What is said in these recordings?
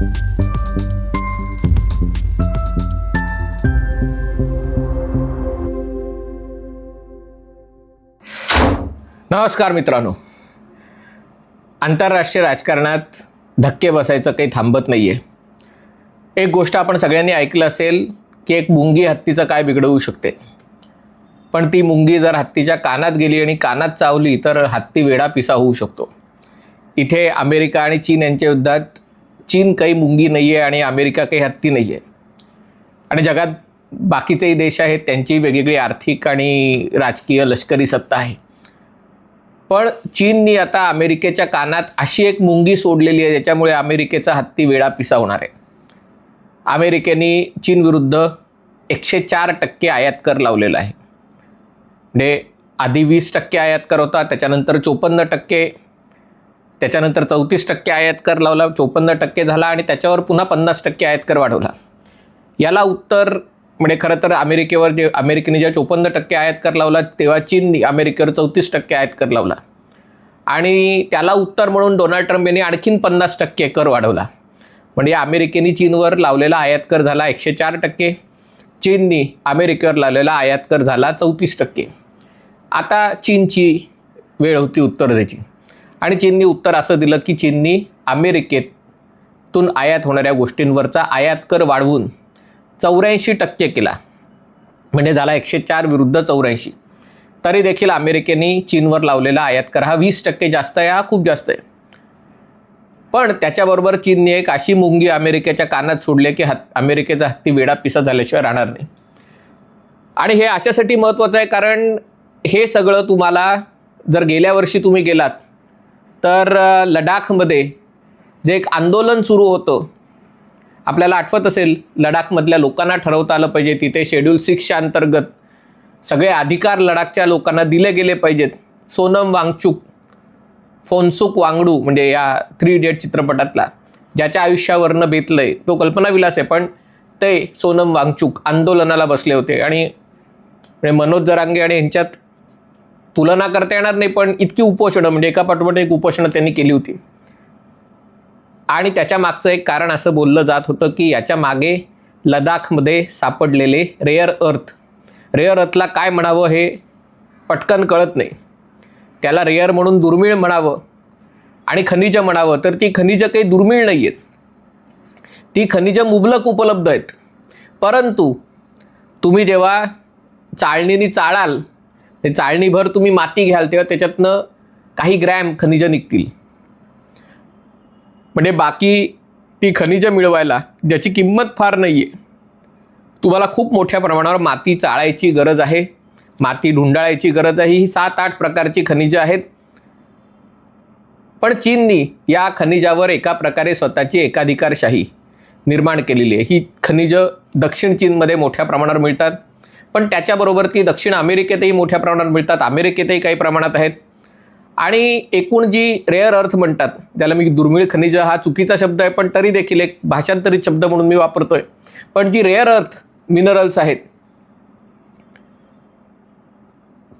नमस्कार मित्रांनो. आंतरराष्ट्रीय राजकारणात धक्के बसायचं काही थांबत नाही आहे एक गोष्ट आपण सगळ्यांनी ऐकलं असेल की एक मुंगी हत्तीचं काय बिघडवू शकते. पण ती मुंगी जर हत्तीच्या कानात गेली आणि कानात चावली तर हत्ती वेडा पिसा होऊ शकतो. इथे अमेरिका आणि चीन यांच्या युद्धात चीन काही मुंगी नाही आहे आणि अमेरिका काही हत्ती नाही आहे आणि जगात बाकीचेही देश आहेत त्यांची वेगवेगळी आर्थिक आणि राजकीय लष्करी सत्ता आहे. पण चीननी आता अमेरिकेच्या कानात अशी एक मुंगी सोडलेली आहे ज्याच्यामुळे अमेरिकेचा हत्ती वेळा पिसावणार होणार आहे. अमेरिकेने चीनविरुद्ध एकशे चार टक्के आयात कर लावलेला आहे. म्हणजे आधी वीस टक्के आयात कर होता त्याच्यानंतर चोपन्न टक्के त्याच्यानंतर चौतीस टक्के आयात कर लावला चोपन्न टक्के झाला आणि त्याच्यावर पुन्हा पन्नास टक्के आयात कर वाढवला. याला उत्तर म्हणजे खरं तर अमेरिकेवर जे अमेरिकेने जेव्हा चोपन्न टक्के आयात कर लावला तेव्हा चीननी अमेरिकेवर चौतीस टक्के आयात कर लावला. आणि त्याला उत्तर म्हणून डोनाल्ड ट्रम्प यांनी आणखीन पन्नास टक्के कर वाढवला. म्हणजे अमेरिकेने चीनवर लावलेला आयात कर झाला एकशे चार टक्के चीननी अमेरिकेवर लावलेला आयात कर झाला चौतीस टक्के. आता चीनची वेळ होती उत्तर द्यायची. आणि चीननी उत्तर असं दिलं की चीननी अमेरिकेतून आयात होणाऱ्या गोष्टींवरचा आयात कर वाढवून चौऱ्याऐंशी टक्के केला. म्हणजे झाला एकशे चार विरुद्ध चौऱ्याऐंशी. तरी देखील अमेरिकेने चीनवर लावलेला आयात कर हा वीस टक्के जास्त आहे हा खूप जास्त आहे. पण त्याच्याबरोबर चीनने एक अशी मुंगी अमेरिकेच्या कानात सोडली की हत अमेरिकेचा हत्ती वेडा पिसा झाल्याशिवाय राहणार नाही. आणि हे अशासाठी महत्त्वाचं आहे कारण हे सगळं तुम्हाला जर गेल्या वर्षी तुम्ही गेलात तर लडाखमध्ये जे एक आंदोलन सुरू होतं आपल्याला आठवत असेल लडाखमधल्या लोकांना ठरवता आलं पाहिजे तिथे शेड्यूल सिक्सच्या अंतर्गत सगळे अधिकार लडाखच्या लोकांना दिले गेले पाहिजेत. सोनम वांगचूक फोनसुक वांगडू म्हणजे या थ्री इडियट चित्रपटातला ज्याच्या आयुष्यावरनं बेतलं आहे तो कल्पनाविलास आहे पण ते सोनम वांगचूक आंदोलनाला बसले होते. आणि म्हणजे मनोज जरांगे आणि यांच्यात तुलना करता येणार नाही पण इतकी उपोषणं म्हणजे एका पाठोपाठ एक उपोषणं त्यांनी केली होती. आणि त्याच्या मागचं एक कारण असं बोललं जात होतं की याच्या मागे लडाखमध्ये सापडलेले रेअर अर्थ. रेअर अर्थला काय म्हणावं हे पटकन कळत नाही. त्याला रेअर म्हणून दुर्मिळ म्हणावं आणि खनिजं म्हणावं तर ती खनिजं काही दुर्मिळ नाही आहेत ती खनिजं मुबलक उपलब्ध आहेत. परंतु तुम्ही जेव्हा चाळणीने चाळाल ते चाळणीभर तुम्ही माती घ्याल तेव्हा त्याच्यातनं काही ग्रॅम खनिजं निघतील. म्हणजे बाकी ती खनिजं मिळवायला ज्याची किंमत फार नाही आहे तुम्हाला खूप मोठ्या प्रमाणावर माती चाळायची गरज आहे. माती ढुंडाळायची गरज आहे. ही सात आठ प्रकारची खनिजं आहेत. पण चीननी या खनिजावर एका प्रकारे स्वतःची एकाधिकारशाही निर्माण केलेली आहे. ही खनिजं दक्षिण चीनमध्ये मोठ्या प्रमाणावर मिळतात. पण त्याच्याबरोबर ती दक्षिण अमेरिकेतही मोठ्या प्रमाणात मिळतात. अमेरिकेतही काही प्रमाणात आहेत. आणि एकूण जी रेअर अर्थ म्हणतात त्याला मी दुर्मिळ खनिज हा चुकीचा शब्द आहे पण तरी देखील एक भाषांतरित शब्द म्हणून मी वापरतोय. पण जी रेअर अर्थ मिनरल्स आहेत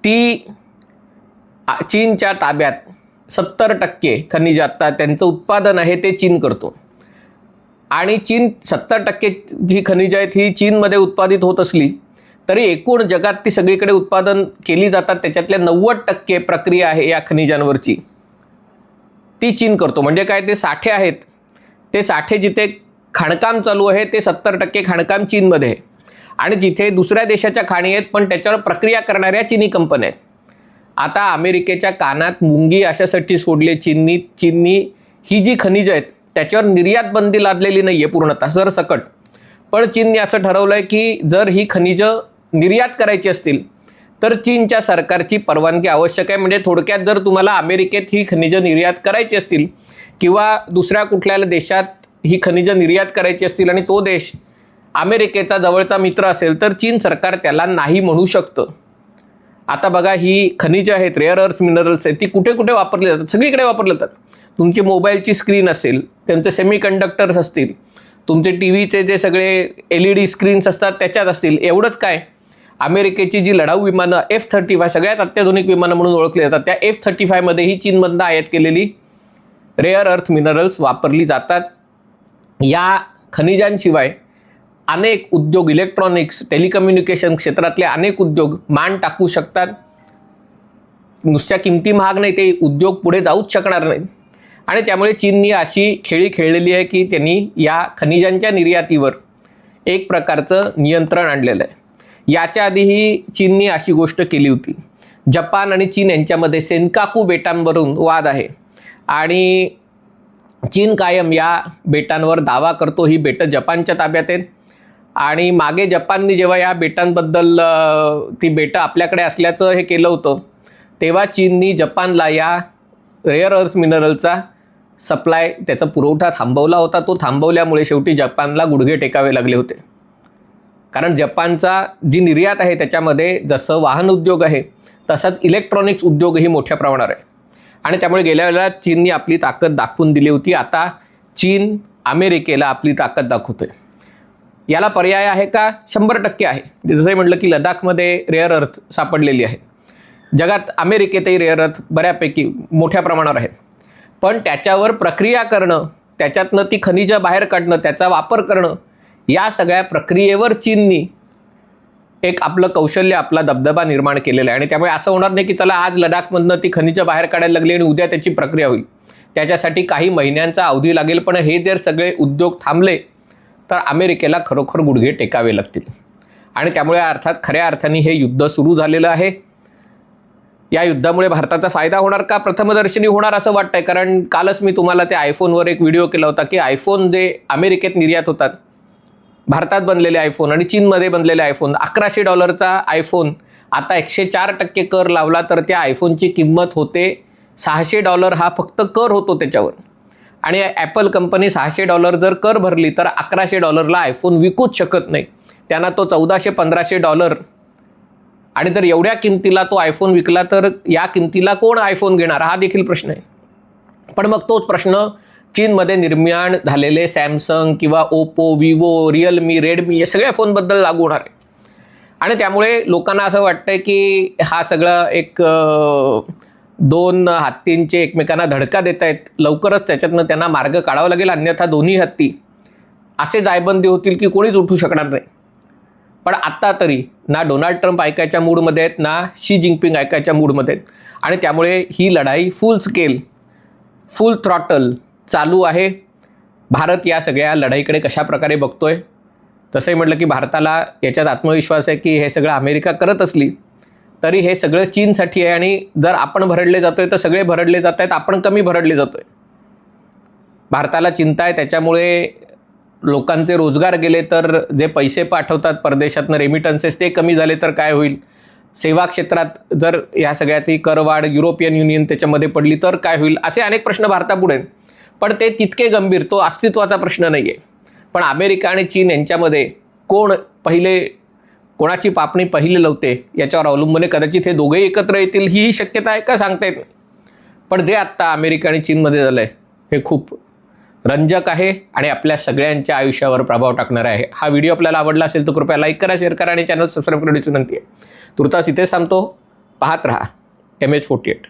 ती चीनच्या ताब्यात सत्तर टक्के खनिज आता त्यांचं उत्पादन आहे ते चीन करतो. आणि चीन सत्तर टक्के जी खनिजं आहेत ही चीनमध्ये उत्पादित होत असली तरी एकूण जगात ती सगळीकडे उत्पादन केली जातात त्याच्यातल्या नव्वद टक्के प्रक्रिया आहे या खनिजांवरची. ती चीन करतो. म्हणजे काय? ते साठे आहेत. ते साठे जिथे खाणकाम चालू आहे ते सत्तर टक्के खाणकाम चीनमध्ये आहे. आणि जिथे दुसऱ्या देशाच्या खाणी आहेत पण त्याच्यावर प्रक्रिया करणाऱ्या चीनी कंपन्या आहेत. आता अमेरिकेच्या कानात मुंगी अशासाठी सोडले चीननी. चीननी ही जी खनिजं आहेत त्याच्यावर निर्यात बंदी लादलेली नाही आहे पूर्णतः सरसकट. पण चीनने असं ठरवलं आहे की जर ही खनिजं निर्यात करायची असतील तर चीनच्या सरकारची परवानगी आवश्यक आहे. म्हणजे थोडक्यात जर तुम्हाला अमेरिकेत ही खनिजं निर्यात करायची असतील किंवा दुसऱ्या कुठल्या देशात ही खनिजं निर्यात करायची असतील आणि तो देश अमेरिकेचा जवळचा मित्र असेल तर चीन सरकार त्याला नाही म्हणू शकतं. आता बघा ही खनिजं आहेत रेअर अर्थ मिनरल्स आहेत ती कुठे कुठे वापरली जातात? सगळीकडे वापरली जातात. तुमची मोबाईलची स्क्रीन असेल त्यांचे सेमी कंडक्टर्स असतील तुमचे टी व्हीचे जे सगळे एल ई डी स्क्रीन्स असतात त्याच्यात असतील. एवढंच काय? अमेरिकेची जी लढाऊ विमानं एफ थर्टी फाय सगळ्यात अत्याधुनिक विमानं म्हणून ओळखली जातात त्या एफ थर्टी फायमध्येही चीनमधनं आयात केलेली रेअर अर्थ मिनरल्स वापरली जातात. या खनिजांशिवाय अनेक उद्योग इलेक्ट्रॉनिक्स टेलिकम्युनिकेशन क्षेत्रातले अनेक उद्योग मान टाकू शकतात. नुसत्या किमती महाग नाही ते उद्योग पुढे जाऊच शकणार नाहीत. आणि त्यामुळे चीननी अशी खेळी खेळलेली आहे की त्यांनी या खनिजांच्या निर्यातीवर एक प्रकारचं नियंत्रण आणलेलं आहे. याच्या आधीही चीननी अशी गोष्ट केली होती. जपान आणि चीन यांच्यामध्ये सेनकाकू बेटांवरून वाद आहे. आणि चीन कायम या बेटांवर दावा करतो ही बेटं जपानच्या ताब्यात आहेत. आणि मागे जपानने जेव्हा या बेटांबद्दल ती बेटं आपल्याकडे असल्याचं हे केलं होतं तेव्हा चीननी जपानला या रेअर अर्थ मिनरलचा सप्लाय त्याचा पुरवठा थांबवला होता. तो थांबवल्यामुळे शेवटी जपानला गुडघे टेकावे लागले होते. कारण जपानचा जी निर्यात आहे त्याच्यामध्ये जसं वाहन उद्योग आहे तसाच इलेक्ट्रॉनिक्स उद्योगही मोठ्या प्रमाणावर आहे. आणि त्यामुळे गेल्या वेळेला चीननी आपली ताकद दाखवून दिली होती. आता चीन अमेरिकेला आपली ताकद दाखवतोय. याला पर्याय आहे का? शंभर टक्के आहे. जसं म्हटलं की लडाखमध्ये रेअर अर्थ सापडलेली आहे. जगात अमेरिकेतही रेअर अर्थ बऱ्यापैकी मोठ्या प्रमाणावर आहे. पण त्याच्यावर प्रक्रिया करणं त्याच्यातनं ती खनिजं बाहेर काढणं त्याचा वापर करणं या सगळ्या प्रक्रियेवर चीननी एक आपलं कौशल्य आपला दबदबा निर्माण केलेला आहे. आणि त्यामुळे असं होणार नाही की चला आज लडाखमधनं ती खनिजं बाहेर काढायला लागली आणि उद्या त्याची प्रक्रिया होईल. त्याच्यासाठी काही महिन्यांचा अवधी लागेल पण हे जर सगळे उद्योग थांबले तर अमेरिकेला खरोखर गुडघे टेकावे लागतील. आणि त्यामुळे अर्थात खऱ्या अर्थाने हे युद्ध सुरू झालेलं आहे. या युद्धामुळे भारताचा फायदा होणार का? प्रथमदर्शनी होणार असं वाटतंय. कारण कालच मी तुम्हाला त्या आयफोनवर एक व्हिडिओ केला होता की आयफोन जे अमेरिकेत निर्यात होतात भारतात बनलेले आयफोन आणि चीनमध्ये बनलेले आयफोन अकराशे डॉलरचा आयफोन आता एकशे चार टक्के कर लावला तर त्या आयफोनची किंमत होते सहाशे डॉलर. हा फक्त कर होतो त्याच्यावर. आणि ॲपल कंपनी सहाशे डॉलर जर कर भरली तर अकराशे डॉलरला आयफोन विकूच शकत नाही. त्यांना तो चौदाशे पंधराशे डॉलर. आणि जर एवढ्या किमतीला तो आयफोन विकला तर या किमतीला कोण आयफोन घेणार? हा देखील प्रश्न आहे. पण मग तोच प्रश्न चीनमध्ये निर्माण झालेले सॅमसंग किंवा ओप्पो विवो रिअलमी रेडमी या सगळ्या फोनबद्दल लागू होणार आहे. आणि त्यामुळे लोकांना असं वाटतंय की हा सगळं एक दोन हत्तींचे एकमेकांना धडका देत आहेत. लवकरच त्याच्यातनं त्यांना मार्ग काढावा लागेल अन्यथा दोन्ही हत्ती असे जायबंदी होतील की कोणीच उठू शकणार नाही. पण आत्ता तरी ना डोनाल्ड ट्रम्प ऐकायच्या मूडमध्ये आहेत ना शी जिंगपिंग ऐकायच्या मूडमध्ये आहेत. आणि त्यामुळे ही लढाई फुल स्केल फुल थ्रॉटल चालू आहे. भारत या सगळ्या लढाईकडे कशा प्रकारे बघतोय? तसंही म्हटलं की भारताला याच्यात आत्मविश्वास आहे की हे सगळं अमेरिका करत असली तरी हे सगळं चीनसाठी आहे आणि जर आपण भरडले जातोय तर सगळे भरडले जात आहेत आपण कमी भरडले जातोय. भारताला चिंता आहे त्याच्यामुळे लोकांचे रोजगार गेले तर जे पैसे पाठवतात परदेशातनं रेमिटन्सेस ते कमी झाले तर काय होईल? सेवा क्षेत्रात जर या सगळ्याची करवाढ युरोपियन युनियन त्याच्यामध्ये पडली तर काय होईल? असे अनेक प्रश्न भारतापुढे आहेत. पण ते तितके गंभीर तो अस्तित्वाचा प्रश्न नाही आहे पण अमेरिका आणि चीन यांच्यामध्ये कोण पहिले कोणाची पापणी पहिले लावते याच्यावर अवलंबून आहे. कदाचित हे दोघेही एकत्र येतील हीही शक्यता आहे का सांगता येत पण जे आत्ता अमेरिका आणि चीनमध्ये झालं आहे हे खूप रंजक आहे आणि आपल्या सगळ्यांच्या आयुष्यावर प्रभाव टाकणार आहे. हा व्हिडिओ आपल्याला आवडला असेल तर कृपया लाईक करा शेअर करा आणि चॅनल सबस्क्राईब करण्याची विनंती आहे. तुर्तास इथेच थांबतो. पाहत राहा. M H forty eight